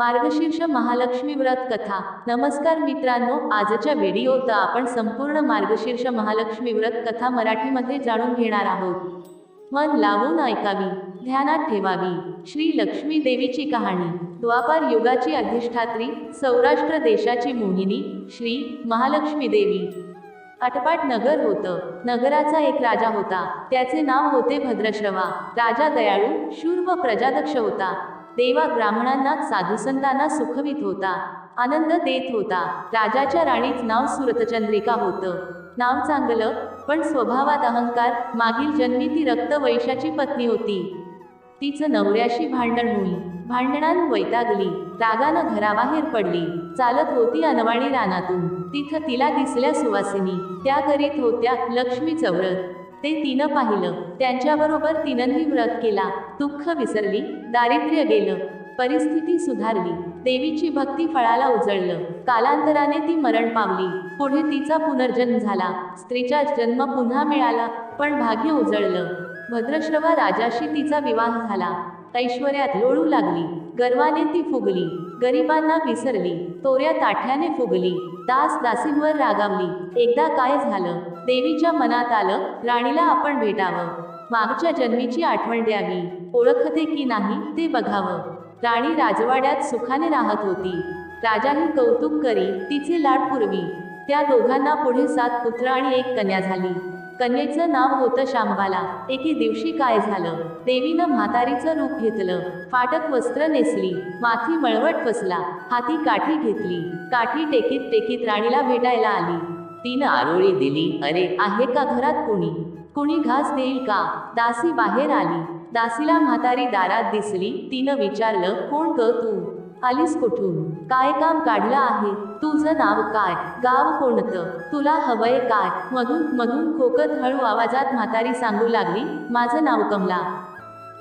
मार्गशीर्ष महालक्ष्मी व्रत कथा. नमस्कार मित्रांनो आजच्या व्हिडिओत आपण संपूर्ण मार्गशीर्ष महालक्ष्मी व्रत कथा मराठीमध्ये जाणून घेणार आहोत. मन लावून ऐकावी ध्यानात ठेवावी श्री लक्ष्मी देवीची कहाणी. द्वापार युगाची अधिष्ठात्री सौराष्ट्र देशाची मोहिनी श्री महालक्ष्मी देवी. अटपाट नगर होतं. नगराचा एक राजा होता. त्याचे नाव होते भद्रश्रवा. राजा दयाळू शूर व प्रजादक्ष होता. देवा ब्राह्मणांना साधुसंतांना सुखवित होता आनंद देत होता. राजाच्या राणीच नाव सुरतचंद्रिका होतं. नाव चांगलं पण स्वभावात अहंकार मागील जन्मी ती रक्तवैशाची पत्नी होती. तिचं नवऱ्याशी भांडण होई. भांडणान वैतागली. रागानं घराबाहेर पडली. चालत होती अनवाणी रानातून. तिथं तिला दिसल्या सुवासिनी. त्या करीत होत्या लक्ष्मी चवरत ते तिनं पाहिलं. त्यांच्याबरोबर तिनंही व्रत केला. दुःख विसरली दारिद्र्य गेलं परिस्थिती सुधारली देवीची भक्ती फळाला उजळलं. कालांतराने ती मरण पावली. पुढे तिचा पुनर्जन्म झाला. स्त्रीचा जन्म पुन्हा मिळाला पण भाग्य उजळलं. भद्रश्रवा राजाशी तिचा विवाह झाला. ऐश्वर्यात लोळू लागली. गर्वाने ती फुगली. गरिबांना विसरली. तोऱ्या ताठ्याने फुगली. दास दासींवर रागावली. एकदा काय झालं? देवीच्या मनात आलं राणीला आपण भेटावं. मागच्या जन्मीची आठवण द्यावी. ओळखते की नाही ते बघावं. राणी राजवाड्यात सुखाने राहत होती. राजाही कौतुक करी तिचे लाड पुरवी. त्या दोघांना पुढे सात पुत्र आणि एक कन्या झाली. कन्येचं नाव होतं शांबाला एके दिवशी काय झालं? देवीनं म्हातारीचं रूप घेतलं. फाटक वस्त्र नेसली. माथी मळवट फसला हाती काठी घेतली. काठी टेकीत टेकीत राणीला भेटायला आली. तिनं आरोळी दिली अरे आहे का घरात कुणी? कुणी घास देईल का? दासी बाहेर आली. दासीला म्हातारी दारात दिसली. तिनं विचारलं कोण ग तू? आलीस कुठून? काय काम काढलं आहे? तुझं नाव काय? गाव कोणतं? तुला हवंय काय? मधून मधून खोकत हळू आवाजात म्हातारी सांगू लागली माझं नाव कमला.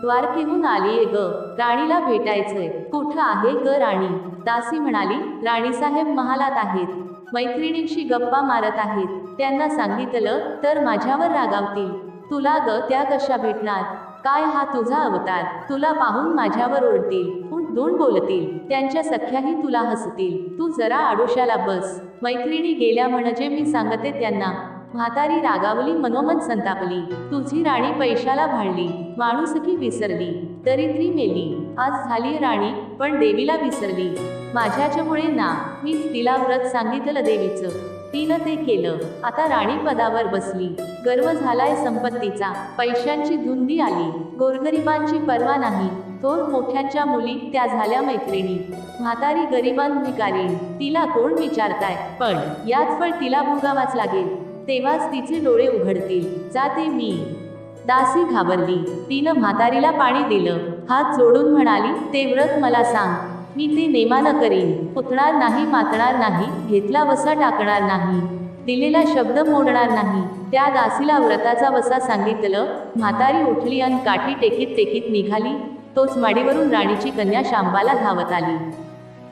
द्वारकेहून आलीये ग. राणीला भेटायचंय. कुठं आहे ग राणी? दासी म्हणाली राणीसाहेब महालात आहेत. मैत्रिणींशी गप्पा मारत आहेत. त्यांना सांगितलं तर माझ्यावर रागावतील. तुला ग त्या कशा भेटणार? काय हा तुझा अवतार? तुला पाहून माझ्यावर ओरडतील दोन बोलतील? त्यांच्या सख्याही तुला हसतील. तू जरा आडोशाला बस. मैत्रिणी गेल्या म्हणजे मी सांगते त्यांना म्हातारी रागावली मनोमन संतापली. तुझी राणी पैशाला भाळली माणूसकी विसरली. दरिद्री मेली. आज झाली राणी पण देवीला विसरली. माझ्याच्यामुळे ना मीच तिला व्रत सांगितलं देवीचं. तिनं ते केलं. आता राणी पदावर बसली. गर्व झालाय संपत्तीचा. पैशांची धुंदी आली. गोरगरिबांची पर्वा नाही. थोर मोठ्यांच्या मुली त्या झाल्या मैत्रिणी. म्हातारी गरिबां भिकारी. तिला कोण विचारताय? पण याच फळ तिला भोगावाच लागेल. तेव्हाच तिचे डोळे उघडतील. जाते मी. दासी घाबरली. तिनं म्हातारीला पाणी दिलं. हात जोडून म्हणाली ते व्रत मला सांग. मी ते नेमानं करीन. पुतणार नाही मातणार नाही घेतला वसा टाकणार नाही. दिलेला शब्द मोडणार नाही. त्या दासीला व्रताचा वसा सांगितलं. म्हातारी उठली आणि काठी टेकीत टेकीत निघाली. तोच माडीवरून राणीची कन्या शांबाला धावत आली.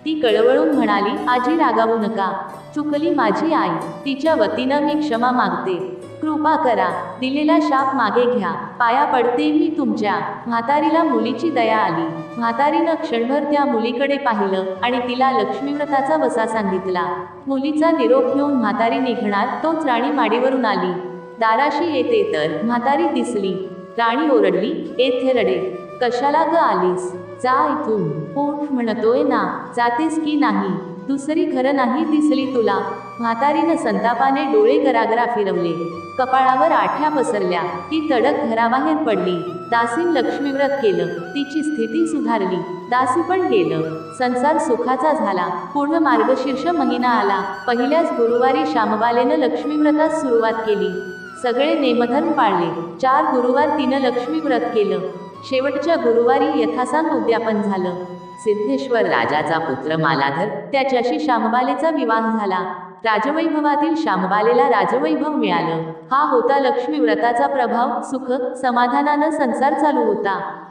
ती कळवळून म्हणाली आजी रागावू नका. चुकली माझी आई. तिच्या वतीनं मी क्षमा मागते. कृपा करा. दिलेला शाप मागे घ्या. पाया पडते मी तुमच्या. म्हातारीला मुलीची दया आली. म्हातारीनं क्षणभर त्या मुलीकडे पाहिलं आणि तिला लक्ष्मीव्रताचा वसा सांगितला. मुलीचा निरोप घेऊन म्हातारी निघणार तोच राणी माडीवरून आली. दाराशी येते तर म्हातारी दिसली. राणी ओरडली येथे रडे. कशाला ग आलीस? जा इथून. पोट म्हणतोय ना जातेस की नाही? दुसरी खरं नाही दिसली तुला. म्हातारीनं संतापाने डोळे गरागरा फिरवले. कपाळावर आठ्या पसरल्या. ती तडक घराबाहेर पडली. दासीन लक्ष्मीव्रत केलं. तिची स्थिती सुधारली. दासी पण गेलं. संसार सुखाचा झाला. पूर्ण मार्गशीर्ष महिना आला. पहिल्याच गुरुवारी श्यामबालेनं लक्ष्मीव्रतास सुरुवात केली. सगळे नेमधर्म पाळले. चार गुरुवार तिनं लक्ष्मी व्रत केलं. शेवटच्या गुरुवारी यथासांग उद्यापन झालं. सिद्धेश्वर राजाचा पुत्र मालाधर त्याच्याशी शामबालेचा विवाह झाला. राजवैभवातील शामबालेला राजवैभव मिळालं. हा होता लक्ष्मी व्रताचा प्रभाव सुख समाधानानं संसार चालू होता.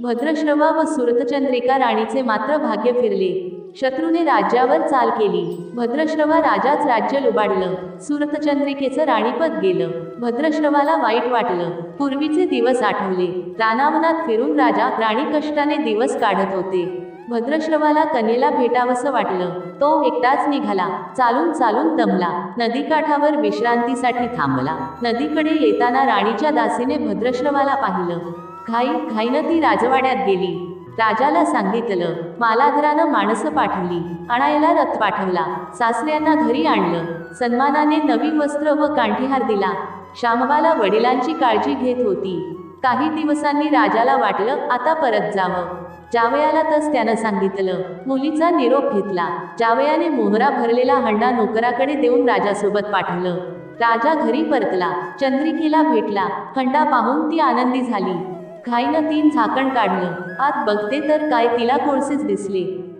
भद्रश्रवा व सुरतचंद्रिका राणीचे मात्र भाग्य फिरले. शत्रूने राज्यावर चाल केली. भद्रश्रवा राजाच राज्य लुबाडलं सुरतचंद्रिकेचं राणीपद गेलं. भद्रश्रवाला वाईट वाटलं. पूर्वीचे दिवस आठवले. रानावनात फिरून राजा राणी कष्टाने दिवस काढत होते. भद्रश्रवाला कन्येला भेटावंसं वाटलं. तो एकटाच निघाला. चालून चालून दमला. नदीकाठावर विश्रांतीसाठी थांबला. नदीकडे येताना राणीच्या दासीने भद्रश्रवाला पाहिलं. घाई घाईनं ती राजवाड्यात गेली. राजाला सांगितलं मालाधरानं माणसं पाठवली आणायला रथ पाठवला सासऱ्यांना घरी आणलं सन्मानाने नवी वस्त्र व कांठीहार दिला. श्यामबाला वडिलांची काळजी घेत होती. काही दिवसांनी राजाला वाटलं आता परत जावं. जावयाला तस त्यानं सांगितलं मुलीचा निरोप घेतला. जावयाने मोहरा भरलेला हंडा नोकराकडे देऊन राजासोबत पाठवलं. राजा घरी परतला चंद्रिकेला भेटला. हंडा पाहून ती आनंदी झाली. घाईनं तीन झाकण काढलं. आत बघते तर काय तिला कोळसेच दिसले.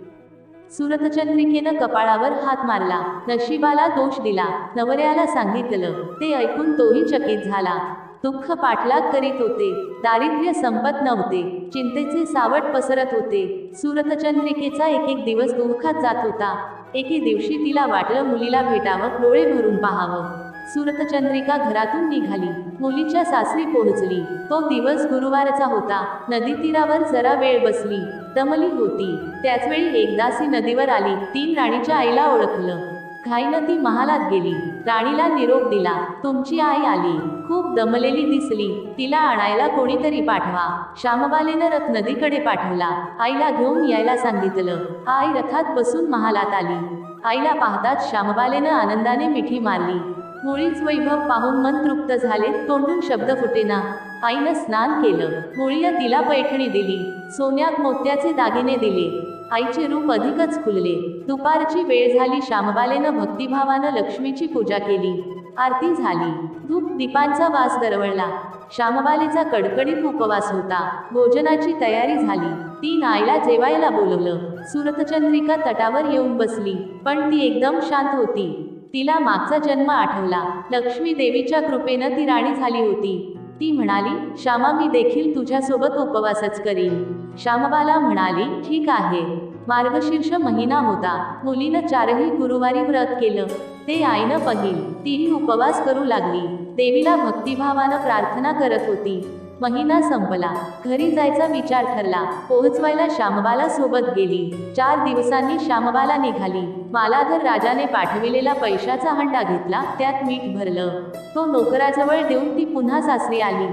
सुरतचंद्रिकेनं कपाळावर हात मारला. नशिबाला दोष दिला. नवऱ्याला सांगितलं. ते ऐकून तोही चकित झाला. दुःख पाठलाग करीत होते. दारिद्र्य संपत नव्हते. चिंतेचे सावट पसरत होते. सुरतचंद्रिकेचा एक एक दिवस दुःखात जात होता. एके दिवशी तिला वाटलं मुलीला भेटावं डोळे भरून पाहावं. सुरतचंद्रिका घरातून निघाली. मुलीच्या सासरी पोहोचली. तो दिवस गुरुवारचा होता. नदी तीरावर जरा वेळ बसली. दमली होती. त्याच वेळी एकदासी नदीवर आली. तीन राणीच्या आईला ओळखलं. घाईनं ती महालात गेली. राणीला निरोप दिला. तुमची आई आली. खूप दमलेली दिसली. तिला आणायला कोणीतरी पाठवा. श्यामबालेनं रथ नदीकडे पाठवला. आईला घेऊन यायला सांगितलं. आई रथात बसून महालात आली. आईला पाहताच श्यामबालेनं आनंदाने मिठी मारली. मुळीच वैभव पाहून मन तृप्त झाले तोंडून शब्द फुटेना. आईनं स्नान केलं. मुळीला तिला पैठणी दिली. सोन्यात मोत्याचे दागिने दिले. आईचे रूप अधिकच खुलले. दुपारची वेळ झाली श्यामबालेनं भक्तिभावानं लक्ष्मीची पूजा केली. आरती झाली. धूप दीपांचा वास दरवळला. श्यामबालेचा कडकडीत उपवास होता. भोजनाची तयारी झाली. ती नायला जेवायला बोलवलं. सुरतचंद्रिका तटावर येऊन बसली. पण ती एकदम शांत होती. तिला मागचा जन्म आठवला. लक्ष्मी देवीच्या कृपेनं ती राणी झाली होती. ती म्हणाली श्यामा मी देखील तुझ्यासोबत उपवासच करीन. श्यामबाला म्हणाली ठीक आहे. मार्गशीर्ष महिना होता. मुलीनं चारही गुरुवारी व्रत केलं. ते आईनं पहिल. तीही उपवास करू लागली. देवीला भक्तिभावानं प्रार्थना करत होती. महिना संपला. घरी जायचा विचार ठरला. पोहोचवायला श्यामबाला सोबत गेली. चार दिवसांनी श्यामबाला निघाली. मालाधर राजाने पाठविलेला पैशाचा हंडा घेतला. त्यात मीठ भरलं. तो नोकराजवळ देऊन ती पुन्हा सासरी आली.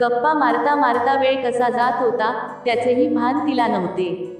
गप्पा मारता मारता वेळ कसा जात होता त्याचेही भान तिला नव्हते.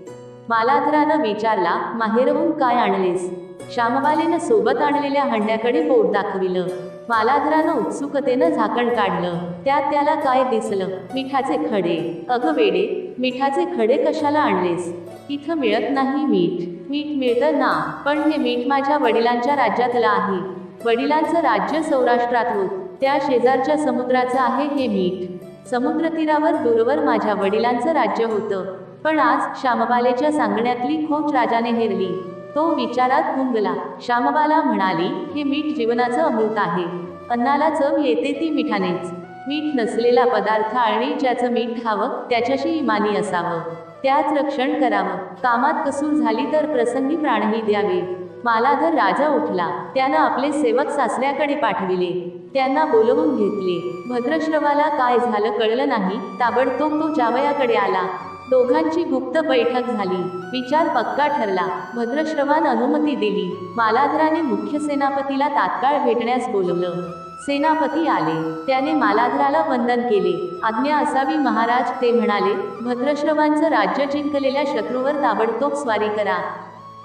मालाधरानं विचारला माहेरहून काय आणलेस? श्यामबालेनं सोबत आणलेल्या हंड्याकडे बोट दाखविलं. मालाधरानं उत्सुकतेनं झाकण काढलं. त्यात त्याला काय दिसलं? मिठाचे खडे. अगं वेडे मिठाचे खडे कशाला आणलेस? इथं मिळत नाही मीठ. मीठ मिळतं ना पण हे मीठ माझ्या वडिलांच्या राज्यातलं आहे. वडिलांचं राज्य सौराष्ट्रात होत त्या शेजारच्या समुद्राचं आहे हे मीठ. समुद्रतीरावर दूरवर माझ्या वडिलांचं राज्य होतं. पण आज श्यामबालेच्या सांगण्यातली खोच राजाने हेरली. तो विचारात गुंगला. श्यामबाला म्हणाली हे मीठ जीवनाचं अमृत आहे. अन्नाला चव येते ती मिठानेच. मीठ नसलेला पदार्थ आणि ज्याचं मीठ खावं त्याच्याशी इमानी असावं. त्याच रक्षण करावं. कामात कसूर झाली तर प्रसंगी प्राणही द्यावे. मालाधर राजा उठला. त्यानं आपले सेवक सासऱ्याकडे पाठविले. त्यांना बोलवून घेतले. भद्रश्रवाला काय झालं कळलं नाही. ताबडतोब तो जावयाकडे आला. दोघांची गुप्त बैठक झाली. विचार पक्का ठरला. भद्रश्रवान अनुमती दिली. मालाधराने मुख्य सेनापतीला तात्काळ भेटण्यास बोलवलं. सेनापती आले. त्याने मालाधराला वंदन केले. आज्ञा असावी महाराज ते म्हणाले भद्रश्रवांचं राज्य जिंकलेल्या शत्रूवर ताबडतोब स्वारी करा.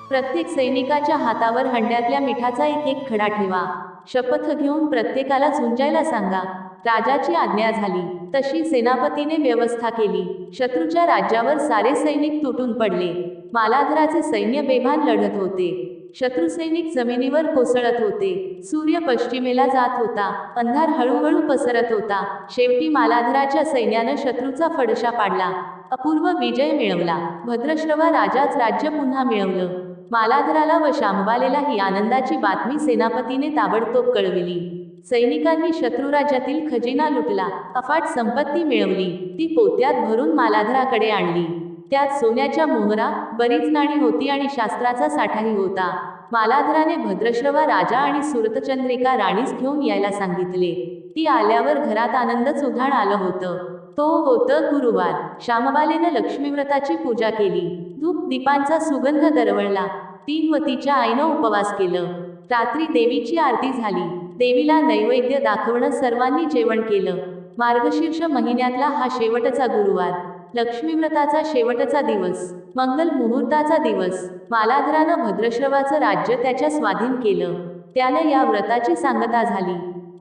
प्रत्येक सैनिकाच्या हातावर हंड्यातल्या मिठाचा एक एक खडा ठेवा. शपथ घेऊन प्रत्येकाला झुंजायला सांगा. राजाची आज्ञा झाली. तशी सेनापतीने व्यवस्था केली. शत्रूच्या राज्यावर सारे सैनिक तुटून पडले. मालाधराचे सैन्य बेभान लढत होते. शत्रू सैनिक जमिनीवर कोसळत होते. सूर्य पश्चिमेला जात होता. अंधार हळूहळू पसरत होता. शेवटी मालाधराच्या सैन्यानं शत्रूचा फडशा पाडला. अपूर्व विजय मिळवला. भद्रश्रवा राजाच राज्य पुन्हा मिळवलं. मालाधराला व शांबालेला ही आनंदाची बातमी सेनापतीने ताबडतोब कळविली. सैनिकांनी शत्रू राज्यातील खजिना लुटला. अफाट संपत्ती मिळवली. ती पोत्यात भरून मालाधराकडे आणली. त्यात सोन्याच्या मोहरा बरीच नाणी होती आणि शास्त्राचा साठाही होता. मालाधराने भद्रश्रवा राजा आणि सुरतचंद्रिका राणीस घेऊन यायला सांगितले. ती आल्यावर घरात आनंदच उधाण आलं होतं. तो होतं गुरुवार. श्यामबालेनं लक्ष्मीव्रताची पूजा केली. धूप दीपांचा सुगंध दरवळला. तीन वतीच्या आईनं उपवास केलं. रात्री देवीची आरती झाली. देवीला नैवेद्य दाखवणं सर्वांनी जेवण केलं. मार्गशीर्ष महिन्यातला हा शेवटचा गुरुवार. लक्ष्मीव्रताचा शेवटचा दिवस. मंगल मुहूर्ताचा दिवस. मालाधरानं भद्रश्रवाचं राज्य त्याच्या स्वाधीन केलं. त्यानं या व्रताची सांगता झाली.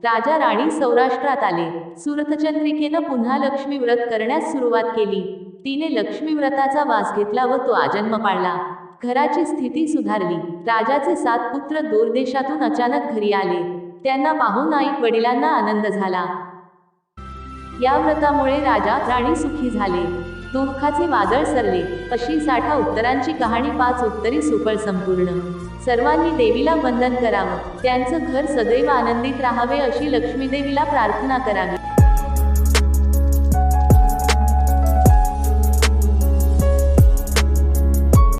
राजा राणी सौराष्ट्रात आले. सुरथचंद्रिकेनं पुन्हा लक्ष्मी व्रत करण्यास सुरुवात केली. तिने लक्ष्मीव्रताचा वास घेतला व तो आजन्म पाळला. घराची स्थिती सुधारली. राजाचे सात पुत्र दूरदेशातून अचानक घरी आले. त्यांना पाहून आई वडिलांना आनंद झाला. या व्रतामुळे राजा राणी सुखी झाले. दुःखाचे वादळ सरले. अशी साठा उत्तरांची कहाणी पाच उत्तरी सुफळ संपूर्ण. सर्वांनी देवीला वंदन करावं. त्यांचं घर सदैव आनंदित राहावे अशी लक्ष्मीदेवीला प्रार्थना करावी.